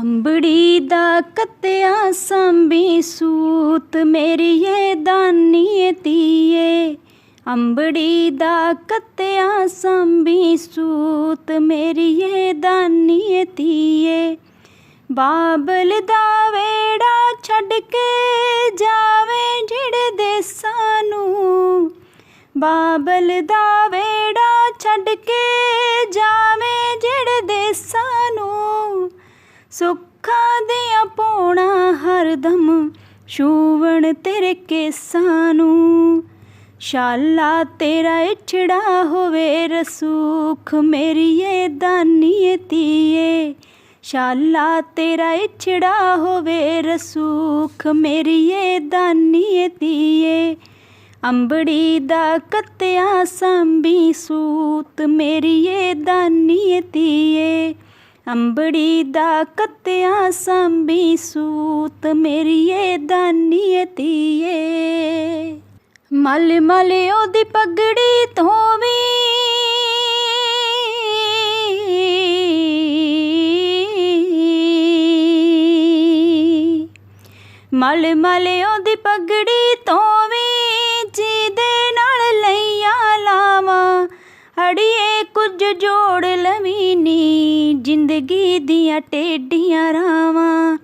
ਅੰਬੜੀ ਦਾ ਕੱਤਿਆ ਸੰਭੀ ਸੂਤ ਮੇਰੀਏ ਦਾਨੀਏ ਤੀਏ ਅੰਬੜੀ ਦਾ ਕੱਤਿਆ ਸੰਭੀ ਸੂਤ ਮੇਰੀਏ ਦਾਨੀਏ ਤੀਏ ਬਾਬਲ ਦਾ ਵੇੜਾ ਛੱਡ ਕੇ ਜਾਵੇ ਜਿਹੜੇ ਦੇਸਾਂ ਨੂੰ। ਬਾਬਲ ਦਾ ਵੇੜਾ ਛੱਡ ਕੇ ਹਰਦਮ ਛੂਵਣ ਤੇਰੇ ਕੇਸਾਂ ਨੂੰ। ਸ਼ਾਲਾ ਤੇਰਾ ਇਛੜਾ ਹੋਵੇ ਰਸੂਖ ਮੇਰੀਏ ਦਾਨੀਏ ਤੀਏ ਸ਼ਾਲਾ ਤੇਰਾ ਇਛੜਾ ਹੋਵੇ ਰਸੂਖ ਮੇਰੀਏ ਦਾਨੀਏ ਤੀਏ ਅੰਬੜੀ ਦਾ ਕੱਤਿਆ ਸੰਭੀ ਸੂਤ ਮੇਰੀਏ ਦਾਨੀਏ ਤੀਏ ਅੰਬੜੀ ਦਾ ਕੱਤਿਆ ਸੰਭੀ ਸੂਤ ਮੇਰੀਏ ਦਾਨੀਏ ਤੀਏ ਮਲ ਮਲ ਉਹਦੀ ਪਗੜੀ ਤੋਂ ਵੀ ਮਲ ਮਲ ਉਹਦੀ ਪਗੜੀ ਤੋਂ ਵੀ ਜਿਹਦੇ ਨਾਲ ਲਈਆਂ ਲਾਵਾਂ, ਅੜੀਏ ਕੁਝ ਜੋੜ ਲਵੀ ਨੀ। ਜ਼ਿੰਦਗੀ ਦੀਆਂ ਟੇਡੀਆਂ ਰਾਵਾਂ,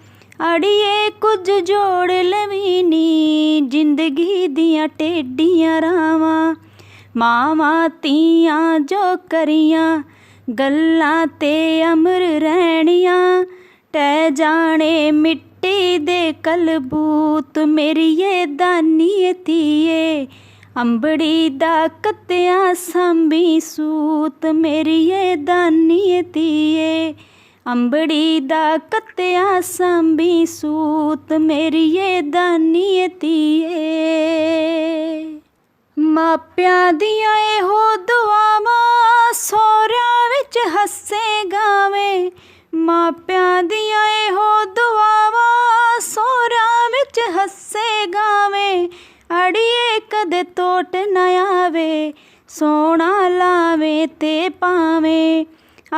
ਅੜੀਏ ਕੁਝ ਜੋੜ ਲਵੀ ਨੀ। ਜ਼ਿੰਦਗੀ ਦੀਆਂ ਟੇਡੀਆਂ ਰਾਵਾਂ, ਮਾਵਾਂ ਤੀਆਂ ਜੋ ਕਰੀਆਂ, ਗੱਲਾਂ ਤੇ ਅਮਰ ਰਹਿਣੀਆਂ। ਟਹਿ ਜਾਣੇ ਮਿੱਟੀ ਦੇ ਕਲਬੂਤ, ਮੇਰੀਏ ਦਾਨੀ ਧੀਏ ਅੰਬੜੀ ਦਾ ਕੱਤਿਆ ਸੰਭੀ ਸੂਤ ਮੇਰੀਏ ਦਾਨੀਏ ਤੀਏ ਅੰਬੜੀ ਦਾ ਕੱਤਿਆ ਸਾਂਭੀ ਸੂਤ ਮੇਰੀਏ ਦਾਨੀਏ ਤੀਏ ਮਾਪਿਆਂ ਦੀਆਂ ਇਹੋ ਦੁਆਵਾਂ ਸੋਹਰਿਆਂ ਵਿੱਚ ਹੱਸੇ ਗਾਵੇਂ। ਮਾਪਿਆਂ ਦੀਆਂ ਕਦੇ ਨਾ ਆਵੇ ਸੋਨਾ ਲਾਵੇ ਤੇ ਪਾਵੇਂ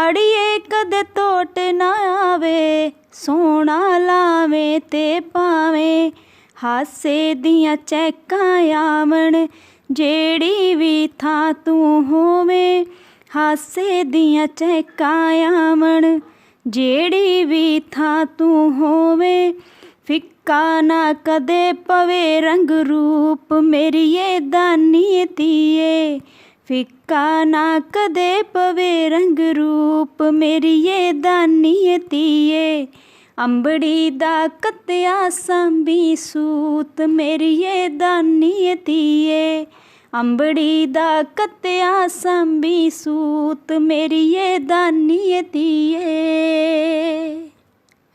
ਅੜੀਏ ਕਦੇ ਟੋਟ ਨਾ ਆਵੇ ਸੋਨਾ ਲਾਵੇ ਤੇ ਪਾਵੇਂ ਹਾਸੇ ਦੀਆਂ ਚੈੱਕਾਂ ਆਵਣ, ਜਿਹੜੀ ਵੀ ਥਾਂ ਤੂੰ ਹੋਵੇਂ। ਹਾਸੇ ਦੀਆਂ ਚੈੱਕਾਂ ਆਵਣ, ਜਿਹੜੀ ਵੀ ਥਾਂ ਤੂੰ ਹੋਵੇਂ। ਫਿੱਕਾ ਕਾ ਨਾ ਕਦੇ ਪਵੇ ਰੰਗ ਰੂਪ ਮੇਰੀਏ ਦਾਨੀ ਧੀਏ। ਫਿੱਕਾ ਨਾ ਕਦੇ ਪਵੇ ਰੰਗ ਰੂਪ ਮੇਰੀਏ ਦਾਨੀ ਧੀਏ। ਅੰਬੜੀ ਦਾ ਕੱਤਿਆ ਸੰਭੀ ਸੂਤ ਮੇਰੀਏ ਦਾਨੀ ਧੀਏ। ਅੰਬੜੀ ਦਾ ਕੱਤਿਆ ਸੰਭੀ ਸੂਤ ਮੇਰੀਏ ਦਾਨੀ ਧੀਏ।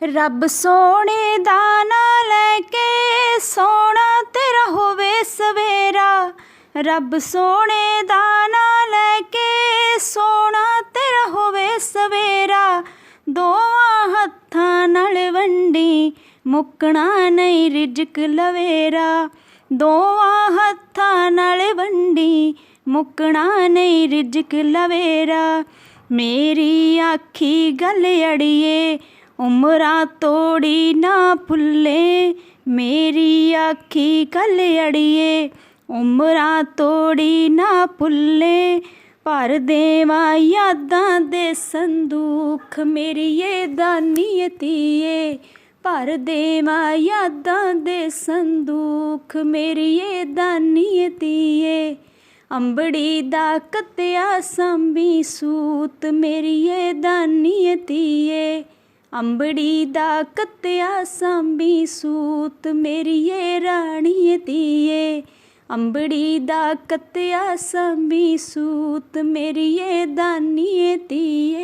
ਰੱਬ ਸੋਹਣੇ ਦਾ ਨਾਂ ਲੈ ਕੇ ਸੋਹਣਾ ਤੇਰਾ ਹੋਵੇ ਸਵੇਰਾ। ਰੱਬ ਸੋਹਣੇ ਦਾ ਨਾਂ ਲੈ ਕੇ ਸੋਹਣਾ ਤੇਰਾ ਹੋਵੇ ਸਵੇਰਾ। ਦੋਵਾਂ ਹੱਥਾਂ ਨਾਲ ਵੰਡੀ, ਮੁੱਕਣਾ ਨਹੀਂ ਰਿਜਕ ਲਵੇਰਾ। ਦੋਵਾਂ ਹੱਥਾਂ ਨਾਲ ਵੰਡੀ, ਮੁੱਕਣਾ ਨਹੀਂ ਰਿਜਕ ਲਵੇਰਾ। ਮੇਰੀ ਆਖੀ ਗੱਲ ਅੜੀਏ ਉਮਰਾਂ ਤੋੜੀ ਨਾ ਭੁੱਲੇ, ਮੇਰੀ ਆਖੀ ਗੱਲ ਅੜੀਏ। ਉਮਰਾਂ ਤੋੜੀ ਨਾ ਭੁੱਲੇ, ਭਰ ਦੇਵਾਂ ਯਾਦਾਂ ਦੇ ਸੰਦੂਖ ਮੇਰੀਏ ਦਾਨੀਏ ਤੀਏ ਭਰ ਦੇਵਾਂ ਯਾਦਾਂ ਦੇ ਸੰਦੂਖ ਮੇਰੀਏ ਦਾਨੀਏ ਤੀਏ ਅੰਬੜੀ ਦਾ ਕਤਿਆ ਸੰਭੀ ਸੂਤ ਮੇਰੀਏ ਦਾਨੀਏ ਤੀਏ ਅੰਬੜੀ ਦਾ ਕੱਤਿਆ ਸੰਭੀ ਸੂਤ ਮੇਰੀ ਮੇਰੀਏ ਰਾਣੀਏ ਤੀਏ ਅੰਬੜੀ ਦਾ ਕੱਤਿਆ ਸੰਭੀ ਸੂਤ ਮੇਰੀਏ ਦਾਨੀਏ ਤੀਏ